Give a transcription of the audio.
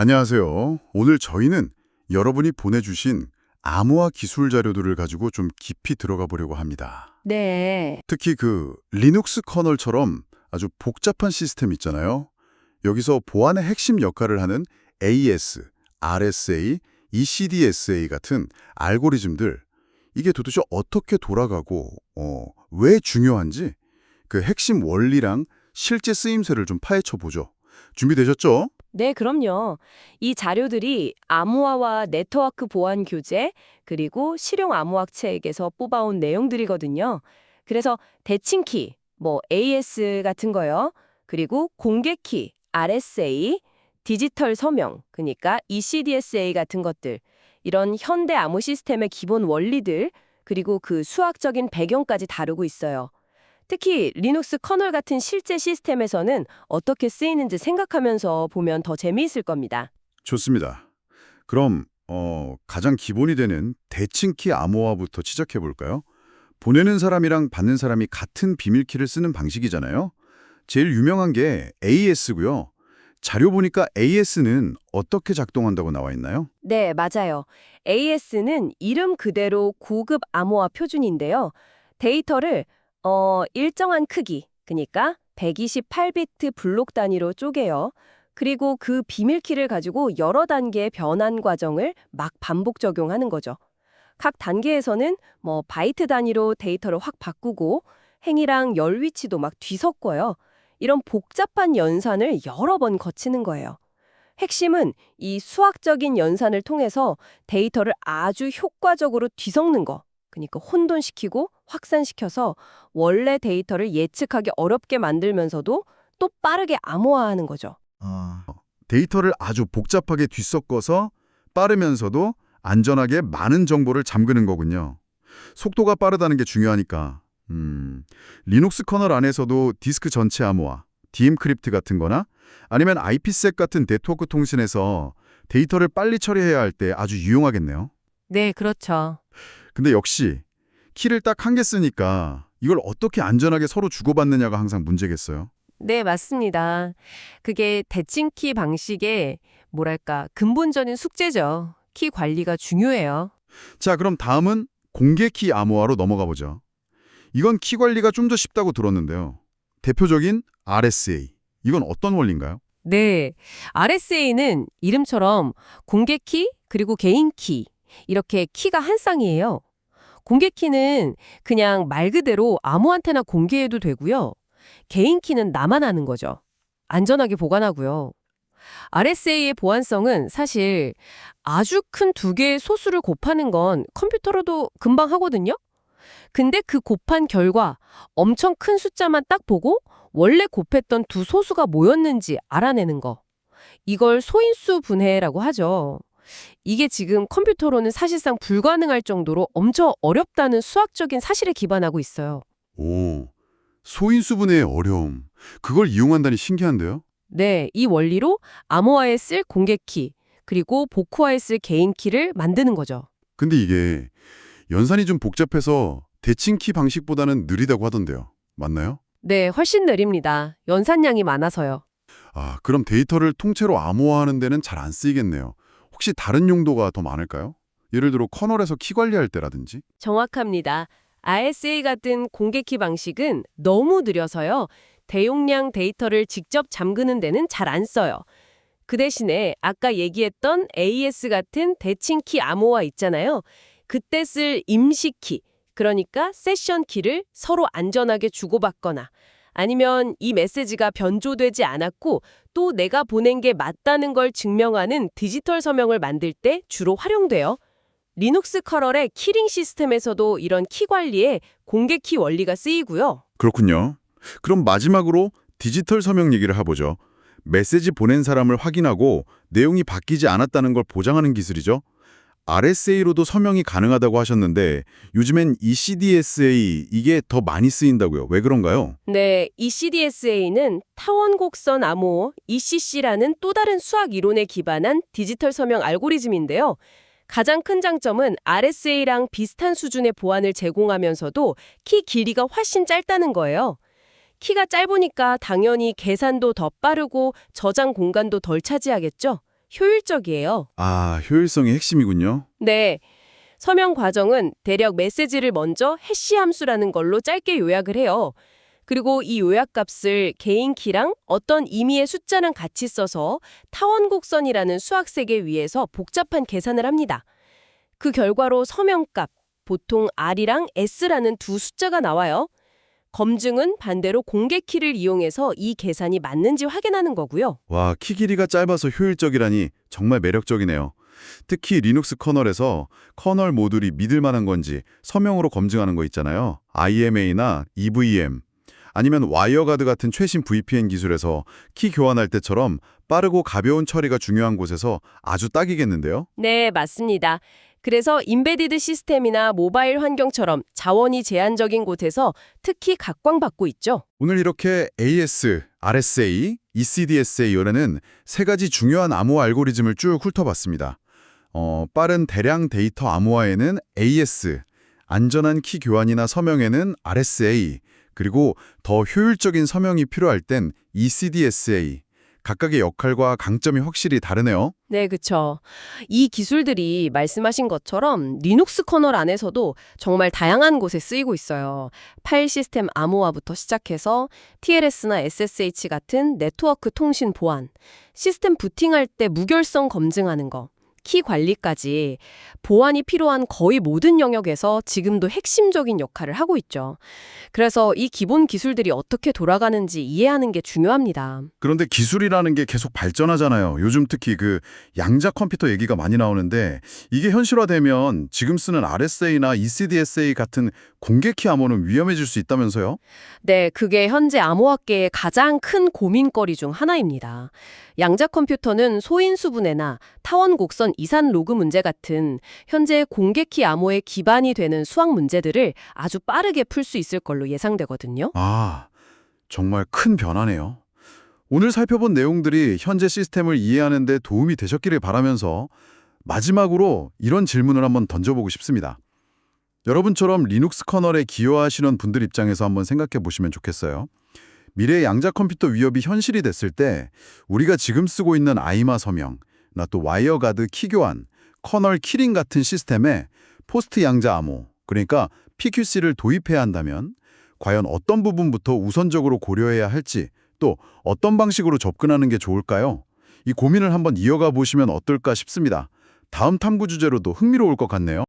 안녕하세요. 오늘 저희는 여러분이 보내주신 암호화 기술 자료들을 가지고 좀 깊이 들어가 보려고 합니다. 네. 특히 그 리눅스 커널처럼 아주 복잡한 시스템 있잖아요. 여기서 보안의 핵심 역할을 하는 AES, RSA, ECDSA 같은 알고리즘들 이게 도대체 어떻게 돌아가고 어, 왜 중요한지 그 핵심 원리랑 실제 쓰임새를 좀 파헤쳐 보죠. 준비되셨죠? 네, 그럼요. 이 자료들이 암호화와 네트워크 보안 교재, 그리고 실용 암호학 책에서 뽑아온 내용들이거든요. 그래서 대칭키, 뭐 AS 같은 거요. 그리고 공개키, RSA, 디지털 서명, 그러니까 ECDSA 같은 것들. 이런 현대 암호 시스템의 기본 원리들, 그리고 그 수학적인 배경까지 다루고 있어요. 특히 리눅스 커널 같은 실제 시스템에서는 어떻게 쓰이는지 생각하면서 보면 더 재미있을 겁니다. 좋습니다. 그럼 어, 가장 기본이 되는 대칭키 암호화부터 시작해 볼까요? 보내는 사람이랑 받는 사람이 같은 비밀키를 쓰는 방식이잖아요. 제일 유명한 게 AES고요. 자료 보니까 AES는 어떻게 작동한다고 나와 있나요? 네, 맞아요. AS는 이름 그대로 고급 암호화 표준인데요. 데이터를 어, 일정한 크기, 그러니까 128비트 블록 단위로 쪼개요. 그리고 그 비밀키를 가지고 여러 단계의 변환 과정을 막 반복 적용하는 거죠. 각 단계에서는 뭐 바이트 단위로 데이터를 확 바꾸고 행이랑 열 위치도 막 뒤섞어요. 이런 복잡한 연산을 여러 번 거치는 거예요. 핵심은 이 수학적인 연산을 통해서 데이터를 아주 효과적으로 뒤섞는 거. 그러니까 혼돈시키고 확산시켜서 원래 데이터를 예측하기 어렵게 만들면서도 또 빠르게 암호화하는 거죠. 아, 데이터를 아주 복잡하게 뒤섞어서 빠르면서도 안전하게 많은 정보를 잠그는 거군요. 속도가 빠르다는 게 중요하니까. 음, 리눅스 커널 안에서도 디스크 전체 암호화, 디엠크립트 같은 거나 아니면 IPsec 같은 네트워크 통신에서 데이터를 빨리 처리해야 할 때 아주 유용하겠네요. 네, 그렇죠. 근데 역시 키를 딱 한 개 쓰니까 이걸 어떻게 안전하게 서로 주고받느냐가 항상 문제겠어요. 네, 맞습니다. 그게 대칭키 방식의 뭐랄까 근본적인 숙제죠. 키 관리가 중요해요. 자, 그럼 다음은 공개 키 암호화로 넘어가 보죠. 이건 키 관리가 좀 더 쉽다고 들었는데요. 대표적인 RSA. 이건 어떤 원리인가요? 네. RSA는 이름처럼 공개 키 그리고 개인 키 이렇게 키가 한 쌍이에요. 공개 키는 그냥 말 그대로 아무한테나 공개해도 되고요. 개인 키는 나만 아는 거죠. 안전하게 보관하고요. RSA의 보안성은 사실 아주 큰 두 개의 소수를 곱하는 건 컴퓨터로도 금방 하거든요. 근데 그 곱한 결과 엄청 큰 숫자만 딱 보고 원래 곱했던 두 소수가 뭐였는지 알아내는 거. 이걸 소인수 분해라고 하죠. 이게 지금 컴퓨터로는 사실상 불가능할 정도로 엄청 어렵다는 수학적인 사실에 기반하고 있어요. 오, 소인수분해의 어려움. 그걸 이용한다니 신기한데요? 네, 이 원리로 암호화에 쓸 공개키, 그리고 복호화에 쓸 개인키를 만드는 거죠. 근데 이게 연산이 좀 복잡해서 대칭키 방식보다는 느리다고 하던데요. 맞나요? 네, 훨씬 느립니다. 연산량이 많아서요. 아, 그럼 데이터를 통째로 암호화하는 데는 잘 안 쓰이겠네요. 혹시 다른 용도가 더 많을까요? 예를 들어 커널에서 키 관리할 때라든지? 정확합니다. RSA 같은 공개키 방식은 너무 느려서요. 대용량 데이터를 직접 잠그는 데는 잘 안 써요. 그 대신에 아까 얘기했던 AES 같은 대칭키 암호화 있잖아요. 그때 쓸 임시키, 그러니까 세션 키를 서로 안전하게 주고받거나 아니면 이 메시지가 변조되지 않았고 또 내가 보낸 게 맞다는 걸 증명하는 디지털 서명을 만들 때 주로 활용돼요. 리눅스 커널의 키링 시스템에서도 이런 키 관리에 공개 키 원리가 쓰이고요. 그렇군요. 그럼 마지막으로 디지털 서명 얘기를 해보죠. 메시지 보낸 사람을 확인하고 내용이 바뀌지 않았다는 걸 보장하는 기술이죠. RSA로도 서명이 가능하다고 하셨는데 요즘엔 ECDSA 이게 더 많이 쓰인다고요. 왜 그런가요? 네, ECDSA는 타원 곡선 암호 ECC라는 또 다른 수학 이론에 기반한 디지털 서명 알고리즘인데요. 가장 큰 장점은 RSA랑 비슷한 수준의 보안을 제공하면서도 키 길이가 훨씬 짧다는 거예요. 키가 짧으니까 당연히 계산도 더 빠르고 저장 공간도 덜 차지하겠죠. 효율적이에요. 아, 효율성이 핵심이군요. 네. 서명 과정은 대략 메시지를 먼저 해시 함수라는 걸로 짧게 요약을 해요. 그리고 이 요약값을 개인 키랑 어떤 의미의 숫자랑 같이 써서 타원 곡선이라는 수학 세계 위에서 복잡한 계산을 합니다. 그 결과로 서명값, 보통 R이랑 S라는 두 숫자가 나와요. 검증은 반대로 공개 키를 이용해서 이 계산이 맞는지 확인하는 거고요. 와, 키 길이가 짧아서 효율적이라니 정말 매력적이네요. 특히 리눅스 커널에서 커널 모듈이 믿을 만한 건지 서명으로 검증하는 거 있잖아요. IMA나 EVM 아니면 와이어가드 같은 최신 VPN 기술에서 키 교환할 때처럼 빠르고 가벼운 처리가 중요한 곳에서 아주 딱이겠는데요. 네, 맞습니다. 그래서 인베디드 시스템이나 모바일 환경처럼 자원이 제한적인 곳에서 특히 각광받고 있죠. 오늘 이렇게 AS, RSA, ECDSA 열에는 세 가지 중요한 암호화 알고리즘을 쭉 훑어봤습니다. 어, 빠른 대량 데이터 암호화에는 AS, 안전한 키 교환이나 서명에는 RSA, 그리고 더 효율적인 서명이 필요할 땐 ECDSA. 각각의 역할과 강점이 확실히 다르네요. 네, 그쵸. 이 기술들이 말씀하신 것처럼 리눅스 커널 안에서도 정말 다양한 곳에 쓰이고 있어요. 파일 시스템 암호화부터 시작해서 TLS나 SSH 같은 네트워크 통신 보안, 시스템 부팅할 때 무결성 검증하는 거, 키 관리까지 보안이 필요한 거의 모든 영역에서 지금도 핵심적인 역할을 하고 있죠. 그래서 이 기본 기술들이 어떻게 돌아가는지 이해하는 게 중요합니다. 그런데 기술이라는 게 계속 발전하잖아요. 요즘 특히 그 양자 컴퓨터 얘기가 많이 나오는데 이게 현실화되면 지금 쓰는 RSA나 ECDSA 같은 공개키 암호는 위험해질 수 있다면서요? 네, 그게 현재 암호학계의 가장 큰 고민거리 중 하나입니다. 양자 컴퓨터는 소인수 분해나 타원 곡선 이산 로그 문제 같은 현재 공개키 암호의 기반이 되는 수학 문제들을 아주 빠르게 풀 수 있을 걸로 예상되거든요. 아, 정말 큰 변화네요. 오늘 살펴본 내용들이 현재 시스템을 이해하는 데 도움이 되셨기를 바라면서 마지막으로 이런 질문을 한번 던져보고 싶습니다. 여러분처럼 리눅스 커널에 기여하시는 분들 입장에서 한번 생각해 보시면 좋겠어요. 미래의 양자 컴퓨터 위협이 현실이 됐을 때 우리가 지금 쓰고 있는 아이마 서명, 나 또 와이어가드 키 교환, 커널 키링 같은 시스템에 포스트 양자 암호, 그러니까 PQC를 도입해야 한다면 과연 어떤 부분부터 우선적으로 고려해야 할지 또 어떤 방식으로 접근하는 게 좋을까요? 이 고민을 한번 이어가 보시면 어떨까 싶습니다. 다음 탐구 주제로도 흥미로울 것 같네요.